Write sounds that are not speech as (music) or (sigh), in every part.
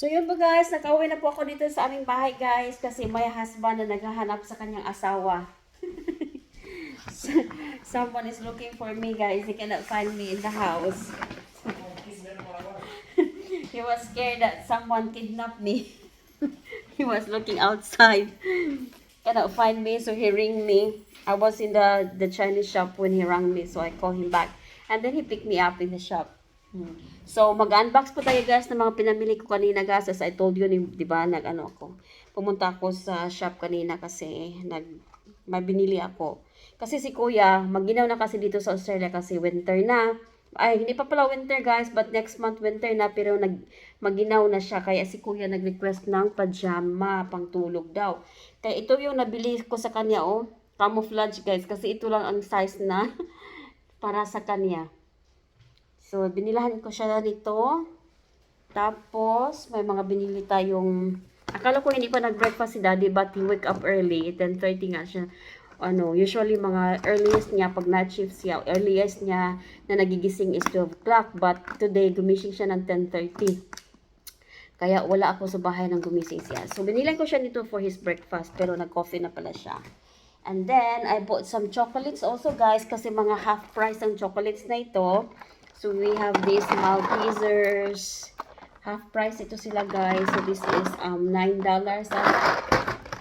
So yun po guys, nakauwi na po ako dito sa aming bahay guys kasi may husband na naghahanap sa kanyang asawa. (laughs) Someone is looking for me guys. He cannot find me in the house. (laughs) he was scared that someone kidnapped me. (laughs) he was looking outside. Cannot find me so he ring me. I was in the, the Chinese shop when he rang me so I called him back. And then he picked me up in the shop. Hmm. So, mag-unbox po tayo guys ng mga pinamili ko kanina guys. As I told you, di ba, nag-ano ako. Pumunta ako sa shop kanina kasi nag, may ako. Kasi si kuya, maginaw na kasi dito sa Australia kasi winter na. Ay, hindi pa pala winter guys, but next month winter na pero nag maginaw na siya kaya si kuya nag-request ng pajama pang tulog daw. Kaya ito yung nabili ko sa kanya oh, camouflage guys kasi ito lang ang size na (laughs) para sa kanya. So, binilahan ko siya nito. Tapos, may mga binili tayong... Akala ko hindi pa nag-breakfast si daddy but he wake up early. 10.30 nga siya. Ano, usually mga earliest niya, pag night shift siya, earliest niya na nagigising is 12 o'clock. But today, gumising siya ng 10.30. Kaya wala ako sa bahay nang gumising siya. So, binilan ko siya nito for his breakfast. Pero nag-coffee na pala siya. And then, I bought some chocolates also, guys. Kasi mga half price ang chocolates na ito. So, we have these Maltesers. Half price ito sila, guys. So, this is um $9. ah.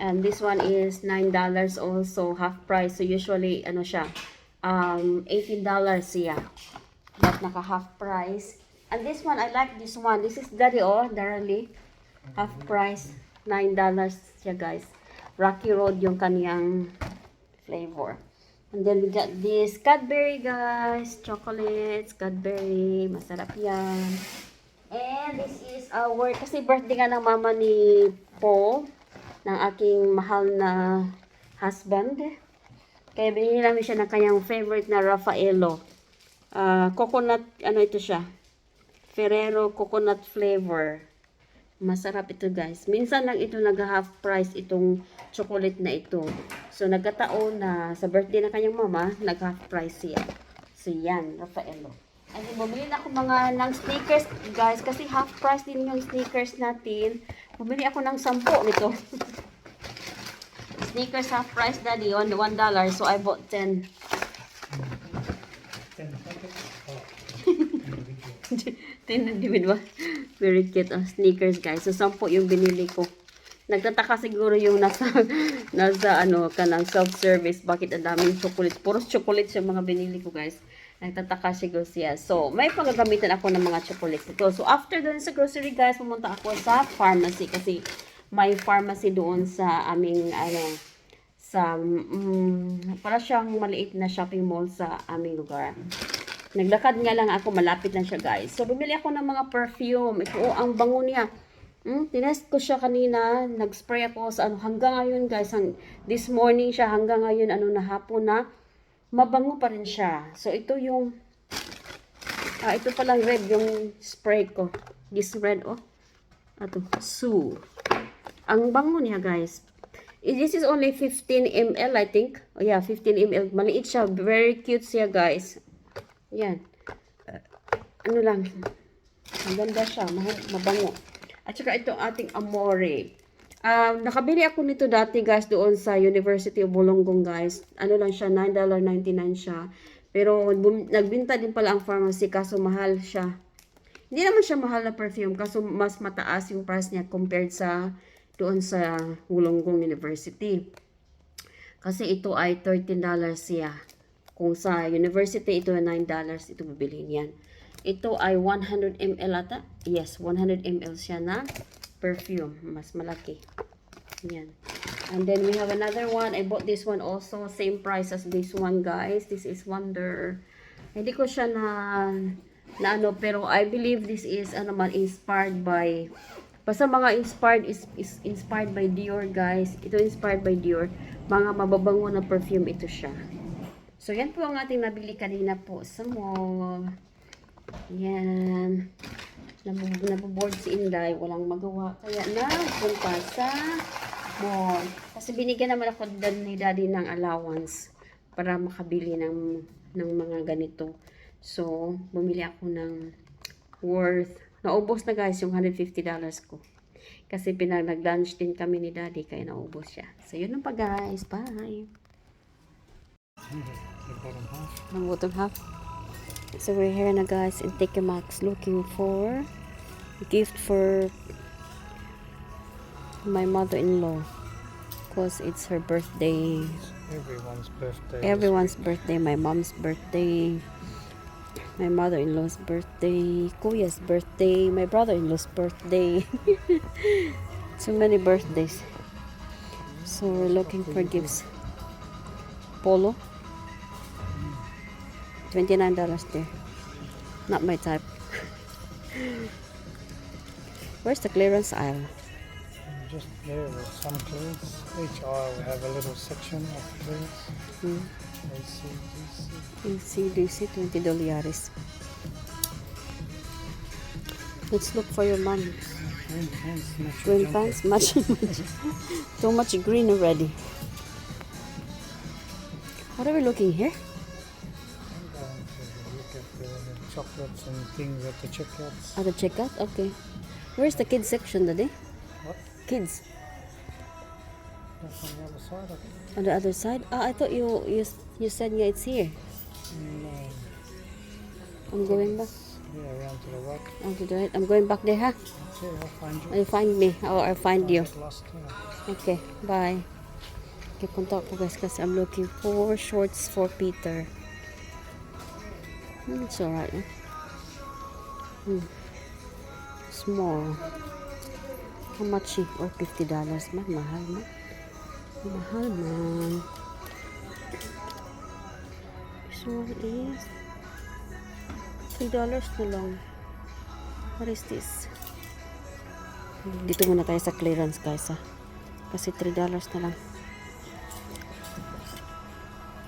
And this one is $9 also. Half price. So, usually, ano siya, um, $18 siya. But naka half price. And this one, I like this one. This is Daddy, oh, Darali. Half price. $9 siya, guys. Rocky Road yung kaniyang flavor. And then we got this Cadbury, guys. Chocolates, Cadbury. Masarap yan. And this is our, kasi birthday nga ng mama ni Paul, ng aking mahal na husband. Kaya binili namin siya ng kanyang favorite na Raffaello. Ah, coconut, ano ito siya? Ferrero coconut flavor. Masarap ito guys. Minsan lang ito nag-half price itong chocolate na ito. So nagkataon na sa birthday ng kanyang mama, nag-half price siya. So yan, Raffaello. And then bumili na ako mga ng sneakers guys kasi half price din yung sneakers natin. Bumili ako ng 10 nito. (laughs) sneakers half price daddy on $1 so I bought 10. Tinadimid ba? Very cute ang sneakers guys. So, sampo yung binili ko. Nagtataka siguro yung nasa, (laughs) nasa ano, kanang self-service. Bakit ang daming chocolate? Puros chocolate yung mga binili ko guys. Nagtataka siguro siya. So, may pagagamitan ako ng mga chocolates ito. So, after doon sa grocery guys, pumunta ako sa pharmacy. Kasi may pharmacy doon sa aming, ano, sa, mm, para siyang maliit na shopping mall sa aming lugar. Naglakad nga lang ako, malapit lang siya guys. So, bumili ako ng mga perfume. Ito, oh, ang bango niya. Hmm, tinest ko siya kanina, nag-spray ako sa ano, hanggang ngayon guys, hang, this morning siya, hanggang ngayon, ano, na hapon na, mabango pa rin siya. So, ito yung, ah, ito palang red yung spray ko. This red, oh. Ato, Sue. Ang bango niya guys. Eh, This is only 15 ml, I think. Oh, yeah, 15 ml. Maliit siya. Very cute siya, guys. Yan. Ano lang. Ang ganda siya. ma- Mabango. At saka ito ating Amore. Um, nakabili ako nito dati guys doon sa University of Wollongong guys. Ano lang siya, $9.99 siya. Pero bum- nagbinta din pala ang pharmacy kaso mahal siya. Hindi naman siya mahal na perfume kaso mas mataas yung price niya compared sa doon sa Wollongong University. Kasi ito ay $13 siya. Kung sa university, ito ay $9 ito bibilhin yan. Ito ay 100 ml ata. Yes, 100 ml siya na perfume. Mas malaki. Yan. And then we have another one. I bought this one also. Same price as this one, guys. This is Wonder. Hindi ko siya na, na ano, pero I believe this is, ano man, inspired by, basta mga inspired, is, is inspired by Dior, guys. Ito inspired by Dior. Mga mababango na perfume ito siya. So, yan po ang ating nabili kanina po sa mall. Yan. Nab- Naboboard si Inday. Walang magawa. Kaya na, punta sa mall. Kasi binigyan naman ako ni daddy ng allowance para makabili ng, ng mga ganito. So, bumili ako ng worth Naubos na guys yung $150 ko. Kasi pinag nag-lunch din kami ni daddy kaya naubos siya. So yun lang pa guys. Bye. The bottom half. Bottom half. So we're here na guys in Max looking for a gift for my mother-in-law. Because it's her birthday. Everyone's birthday. Everyone's birthday. My mom's birthday. My mother-in-law's birthday. Kuya's birthday. My brother-in-law's birthday. (laughs) so many birthdays. So we're looking for gifts. Polo. $29 there. Not my type. Where's the clearance aisle? Just there with some clothes. Each aisle will have a little section of clothes. Hmm. AC, DC. ACDC, $20. Let's look for your mom. Green pants, match Green jumper. pants, much, much. (laughs) Too much green already. What are we looking here? I'm going to look at the chocolates and things at the checkouts. At the checkout? Okay. Where's the kids section today? What? Kids. That's on the other side, I think. On the other side? Ah, I thought you you you said yeah, it's here. No. I'm going back. Yeah, around to the right. Oh, to the right. I'm going back there, huh? Okay, I'll find you. You find me or I find you. Get lost here. Okay, bye. Okay, punta ako guys kasi I'm looking for shorts for Peter. Hmm, it's alright. Hmm. Small. How much? Or $50 man. Mahal man. Mahal man. This one is $3 na lang. What is this? Dito muna tayo sa clearance guys ah. Kasi $3 na lang.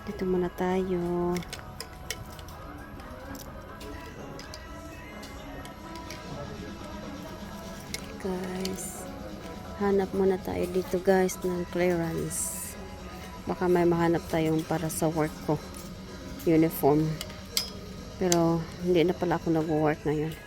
Dito muna tayo. Guys. Hanap muna tayo dito guys ng clearance. Baka may mahanap tayong para sa work ko. Uniform. Pero hindi na pala ako nag-work ngayon.